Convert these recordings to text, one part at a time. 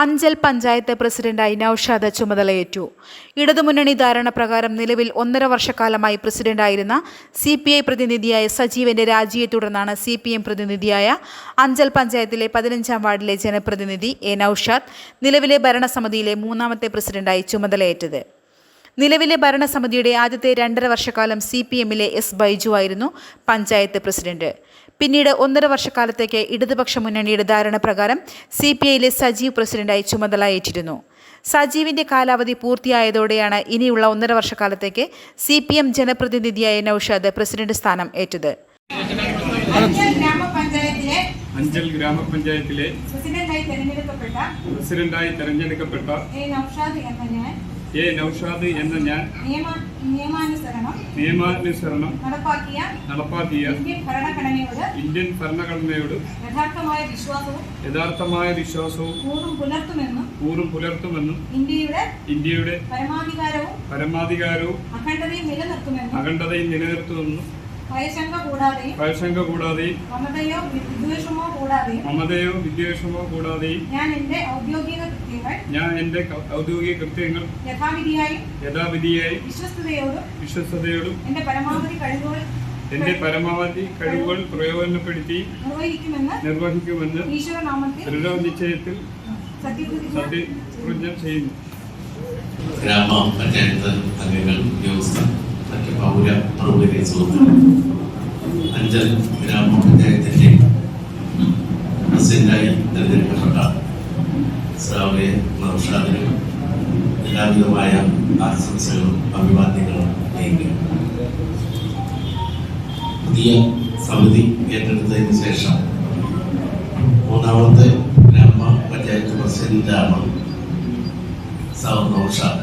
അഞ്ചൽ പഞ്ചായത്ത് പ്രസിഡന്റായി നൌഷാദ് ചുമതലയേറ്റു. ഇടതുമുന്നണി ധാരണ പ്രകാരം നിലവിൽ ഒന്നര വർഷക്കാലമായി പ്രസിഡന്റായിരുന്ന സി പി ഐ പ്രതിനിധിയായ സജീവന്റെ രാജിയെ തുടർന്നാണ് സി പി എം പ്രതിനിധിയായ അഞ്ചൽ പഞ്ചായത്തിലെ പതിനഞ്ചാം വാർഡിലെ ജനപ്രതിനിധി എ നൌഷാദ് നിലവിലെ ഭരണസമിതിയിലെ മൂന്നാമത്തെ പ്രസിഡന്റായി ചുമതലയേറ്റത്. നിലവിലെ ഭരണസമിതിയുടെ ആദ്യത്തെ രണ്ടര വർഷക്കാലം സി പി എമ്മിലെ എസ് ബൈജു ആയിരുന്നു പഞ്ചായത്ത് പ്രസിഡന്റ്. പിന്നീട് ഒന്നര വർഷക്കാലത്തേക്ക് ഇടതുപക്ഷ മുന്നണിയുടെ ധാരണ പ്രകാരം സി പി ഐയിലെ സജീവ് പ്രസിഡന്റായി ചുമതല ഏറ്റിരുന്നു. സജീവിന്റെ കാലാവധി പൂർത്തിയായതോടെയാണ് ഇനിയുള്ള ഒന്നര വർഷക്കാലത്തേക്ക് സി പി എം ജനപ്രതിനിധിയായ നൌഷാദ് പ്രസിഡന്റ് സ്ഥാനം ഏറ്റത്. അഞ്ചൽ ഗ്രാമപഞ്ചായത്തിലെ അഞ്ചൽ ഗ്രാമപഞ്ചായത്തിലെ പ്രസിഡന്റായി തെരഞ്ഞെടുക്കപ്പെട്ട പ്രസിഡന്റായി തെരഞ്ഞെടുക്കപ്പെട്ട എ നൌഷാദ് എന്ന ഞാൻ നിയമാനുസരണം നടപ്പാക്കിയ നടപ്പാക്കിയ ഇന്ത്യൻ ഭരണഘടനയോട് യഥാർത്ഥമായ വിശ്വാസവും യഥാർത്ഥമായ വിശ്വാസവും കൂറും പുലർത്തുമെന്നും കൂറും പുലർത്തുമെന്നും ഇന്ത്യയുടെ ഇന്ത്യയുടെ പരമാധികാരവും പരമാധികാരവും അഖണ്ഡതയും നിലനിർത്തുമെന്നും അഖണ്ഡതയും നിലനിർത്തുമെന്നും ഭയശങ്ക കൂടാതെ മമതയോ വിദ്വേഷമോ കൂടാതെ ഞാൻ എന്റെ ഔദ്യോഗിക കൃത്യങ്ങൾ യഥാവിധിയായും വിശ്വസ്തയോടും വിശ്വസ്തയോടും എന്റെ പരമാവധി കഴിവുകൾ എന്റെ പരമാവധി കഴിവുകൾ പ്രയോജനപ്പെടുത്തി നിർവഹിക്കുമെന്ന് ഈശ്വരനാമത്തിൽ ദൃഢനിശ്ചയത്തിൽ സത്യപ്രതിജ്ഞ ചെയ്യുന്നു. ഗ്രാമ ഗ്രാമപഞ്ചായത്ത് അംഗങ്ങൾ ഉദ്യോഗസ്ഥർ മറ്റ് പൗര പ്രമുഖരെ സുഹൃത്തുക്കൾ അഞ്ചൽ ഗ്രാമപഞ്ചായത്തിന്റെ പ്രസിഡന്റായി തിരഞ്ഞെടുക്കപ്പെട്ട സാവയെ നൌഷാദിനും എല്ലാവിധമായ ആശംസകളും അഭിവാദ്യങ്ങളും നേരുന്നു. പുതിയ സമിതി ഏറ്റെടുത്തതിന് ശേഷം മൂന്നാമത്തെ ഗ്രാമപഞ്ചായത്ത് പ്രസിഡന്റാണ് സാർ നൗഷാദ്.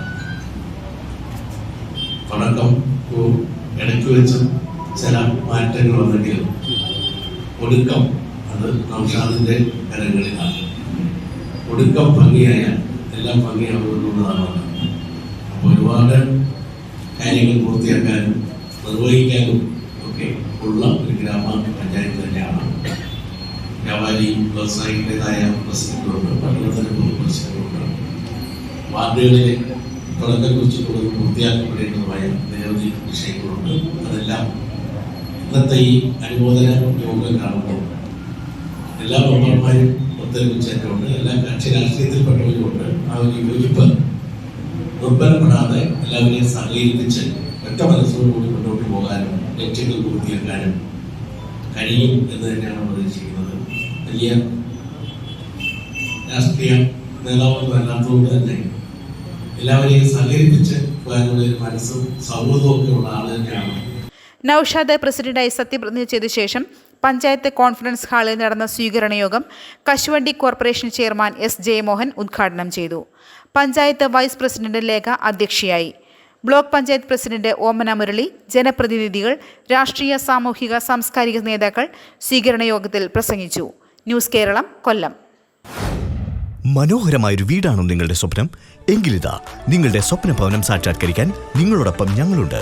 തുടക്കം ഇടയ്ക്ക് വെച്ച് ചില മാറ്റങ്ങൾ വന്നെങ്കിലും ഒടുക്കം അത് നൗഷാദിന്റെ കരങ്ങളിലാണ്. ഒടുക്കം ഭംഗിയായാൽ എല്ലാം ഭംഗിയാവുന്നതാണ് അപ്പോൾ ഒരുപാട് കാര്യങ്ങൾ പൂർത്തിയാക്കാനും നിർവഹിക്കാനും ഒക്കെ ഉള്ള ഒരു ഗ്രാമ പഞ്ചായത്ത് തന്നെയാണ്. വ്യാപാരി വ്യവസായികളുടേതായ പ്രശ്നങ്ങളുണ്ട് പട്ടണത്തിന് പ്രശ്നങ്ങളുണ്ട്. വാർഡുകളിലെ തുടക്കം കൂടുതൽ പൂർത്തിയാക്കപ്പെടേണ്ടതുമായ നിരവധി വിഷയങ്ങളുണ്ട്. അതെല്ലാം ഇന്നത്തെ ഈ അനുമോദന യോഗം കാണുമ്പോൾ എല്ലാ മെമ്പർമാരും ഒത്തൊരുമിച്ചിട്ടുണ്ട് എല്ലാ കക്ഷി രാഷ്ട്രീയത്തിൽപ്പെട്ടവരുമുണ്ട്. ആ ഒരു യോജിപ്പ് ദുർബലപ്പെടാതെ എല്ലാവരെയും സഹകരിപ്പിച്ച് ഒറ്റ മനസ്സോടുകൂടി മുന്നോട്ട് പോകാനും ലക്ഷ്യങ്ങൾ പൂർത്തിയാക്കാനും കഴിയും എന്ന് തന്നെയാണ് പ്രതീക്ഷിക്കുന്നത് വലിയ രാഷ്ട്രീയ നേതാവൊന്നും അല്ലാത്തതുകൊണ്ട് തന്നെ എല്ലാവരെയും സഹകരിപ്പിച്ച് പോകാനുള്ള ഒരു മനസ്സും സൗഹൃദവും ഒക്കെ ഉള്ള ആൾ തന്നെയാണ് നൌഷാദ് പ്രസിഡന്റായി സത്യപ്രതിജ്ഞ ചെയ്ത ശേഷം പഞ്ചായത്ത് കോൺഫറൻസ് ഹാളിൽ നടന്ന സ്വീകരണ യോഗം കശുവണ്ടി കോർപ്പറേഷൻ ചെയർമാൻ എസ് ജയമോഹൻ ഉദ്ഘാടനം ചെയ്തു. പഞ്ചായത്ത് വൈസ് പ്രസിഡന്റ് ലേഖ അധ്യക്ഷയായി. ബ്ലോക്ക് പഞ്ചായത്ത് പ്രസിഡന്റ് ഓമന മുരളി ജനപ്രതിനിധികൾ രാഷ്ട്രീയ സാമൂഹിക സാംസ്കാരിക നേതാക്കൾ സ്വീകരണ യോഗത്തിൽ പ്രസംഗിച്ചു. ന്യൂസ് കേരളം കൊല്ലം. മനോഹരമായൊരു വീടാണോ നിങ്ങളുടെ സ്വപ്നം. എങ്കിലിതാ നിങ്ങളുടെ സ്വപ്ന ഭവനം സാക്ഷാത്കരിക്കാൻ നിങ്ങളോടൊപ്പം ഞങ്ങളുണ്ട്.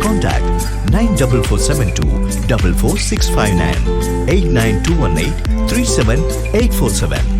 Contact 94472 44659 89218 37847.